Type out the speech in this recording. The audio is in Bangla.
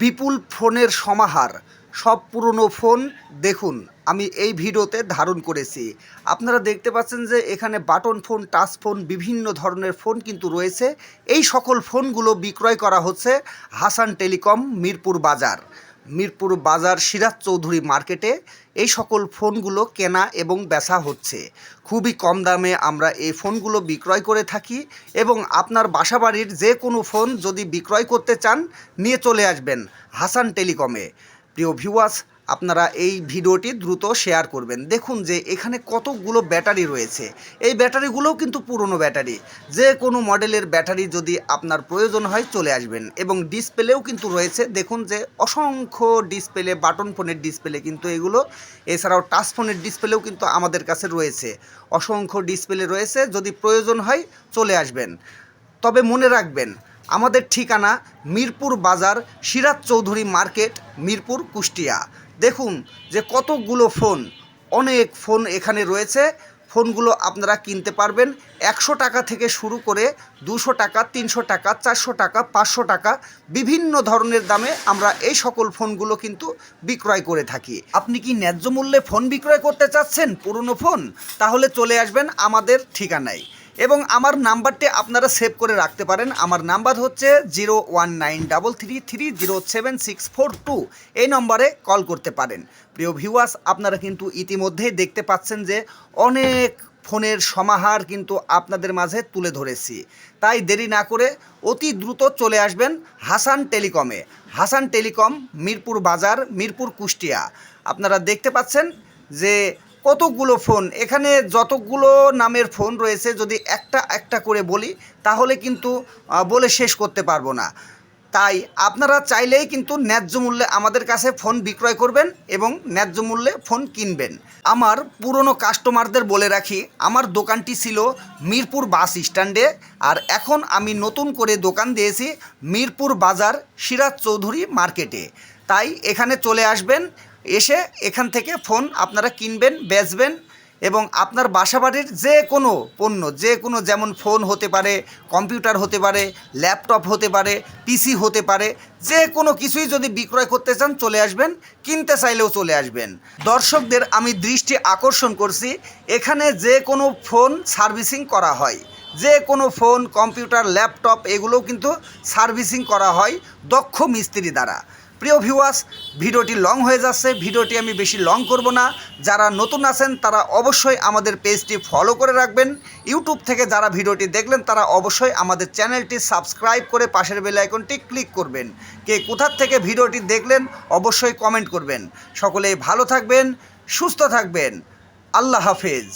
বিপুল ফোনের সমাহার। সব পুরনো ফোন, দেখুন, আমি এই ভিডিওতে ধারণ করেছি। আপনারা দেখতে পাচ্ছেন যে এখানে বাটন ফোন, টাচ ফোন, বিভিন্ন ধরনের ফোন কিন্তু রয়েছে। এই সকল ফোনগুলো বিক্রয় করা হচ্ছে হাসান টেলিকম মিরপুর বাজার। মিরপুর বাজার সিরাজ চৌধুরী মার্কেটে এই সকল ফোনগুলো কেনা এবং বেচা হচ্ছে। খুবই কম দামে আমরা এই ফোনগুলো বিক্রয় করে থাকি এবং আপনার বাসাবাড়ির যে কোনো ফোন যদি বিক্রয় করতে চান, নিয়ে চলে আসবেন হাসান টেলিকমে। প্রিয় ভিউয়ার্স আপনারা এই ভিডিওটি দ্রুত শেয়ার করবেন। দেখুন যে এখানে কতগুলো ব্যাটারি রয়েছে। এই ব্যাটারিগুলোও কিন্তু পুরনো ব্যাটারি। যে কোনো মডেলের ব্যাটারি যদি আপনার প্রয়োজন হয় চলে আসবেন এবং ডিসপ্লেও কিন্তু রয়েছে। দেখুন যে অসংখ্য ডিসপ্লে, বাটন ফোনের ডিসপ্লে কিন্তু এগুলো। এছাড়াও টাচ ফোনের ডিসপ্লেও কিন্তু আমাদের কাছে রয়েছে। অসংখ্য ডিসপ্লে রয়েছে। যদি প্রয়োজন হয় চলে আসবেন। তবে মনে রাখবেন আমাদের ঠিকানা মিরপুর বাজার সিরাজ চৌধুরী মার্কেট, মিরপুর, কুষ্টিয়া। দেখুন যে কতগুলো ফোন, অনেক ফোন এখানে রয়েছে। ফোনগুলো আপনারা কিনতে পারবেন একশো টাকা থেকে শুরু করে দুশো টাকা, তিনশো টাকা, চারশো টাকা, পাঁচশো টাকা, বিভিন্ন ধরনের দামে আমরা এই সকল ফোনগুলো কিন্তু বিক্রয় করে থাকি। আপনি কি ন্যায্য মূল্যে ফোন বিক্রয় করতে চাচ্ছেন পুরনো ফোন? তাহলে চলে আসবেন আমাদের ঠিকানায়। এবং আমার নাম্বারটি আপনারা সেভ করে রাখতে পারেন। আমার নাম্বার হচ্ছে zero one nine double three three zero seven six four two. এই নম্বরে কল করতে পারেন। প্রিয় ভিউয়ার্স, আপনারা কিন্তু ইতিমধ্যেই দেখতে পাচ্ছেন যে অনেক ফোনের সমাহার কিন্তু আপনাদের মাঝে তুলে ধরেছি। তাই দেরি না করে অতি দ্রুত চলে আসবেন হাসান টেলিকমে। হাসান টেলিকম, মিরপুর বাজার, মিরপুর কুষ্টিয়া। আপনারা দেখতে পাচ্ছেন যে কতগুলো ফোন? এখানে যতগুলো নামের ফোন রয়েছে, যদি একটা একটা করে বলি, তাহলে কিন্তু বলে শেষ করতে পারব না। তাই আপনারা চাইলেই কিন্তু ন্যায্য মূল্যে আমাদের কাছে ফোন বিক্রয় করবেন এবং ন্যায্য মূল্যে ফোন কিনবেন। আমার পুরনো কাস্টমারদের বলে রাখি, আমার দোকানটি ছিল মিরপুর বাস স্ট্যান্ডে, আর এখন আমি নতুন করে দোকান দিয়েছি মিরপুর বাজার সিরাজ চৌধুরী মার্কেটে। তাই এখানে চলে আসবেন এসে এখান থেকে ফোন আপনারা কিনবেন, বেচবেন এবং আপনার বাসাবাড়ির যে কোনো পণ্য, যে কোনো যেমন ফোন হতে পারে, কম্পিউটার হতে পারে, ল্যাপটপ হতে পারে, পিসি হতে পারে, যে কোনো কিছুই যদি বিক্রয় করতে চান চলে আসবেন, কিনতে চাইলেও চলে আসবেন। দর্শকদের আমি দৃষ্টি আকর্ষণ করছি, এখানে যে কোনো ফোন সার্ভিসিং করা হয়। যে কোনো ফোন, কম্পিউটার, ল্যাপটপ, এগুলোও কিন্তু সার্ভিসিং করা হয় দক্ষ মিস্ত্রি দ্বারা। প্রিয় ভিউয়ার্স ভিডিওটি লং হয়ে যাচ্ছে, ভিডিওটি আমি বেশি লং করব না। যারা নতুন আছেন, তারা অবশ্যই আমাদের পেজটি ফলো করে রাখবেন। ইউটিউব থেকে যারা ভিডিওটি দেখলেন, তারা অবশ্যই আমাদের চ্যানেলটি সাবস্ক্রাইব করে পাশের বেল আইকনটি ক্লিক করবেন। কে কোথার থেকে ভিডিওটি দেখলেন, অবশ্যই কমেন্ট করবেন। সকলেই ভালো থাকবেন, সুস্থ থাকবেন। আল্লাহ হাফেজ।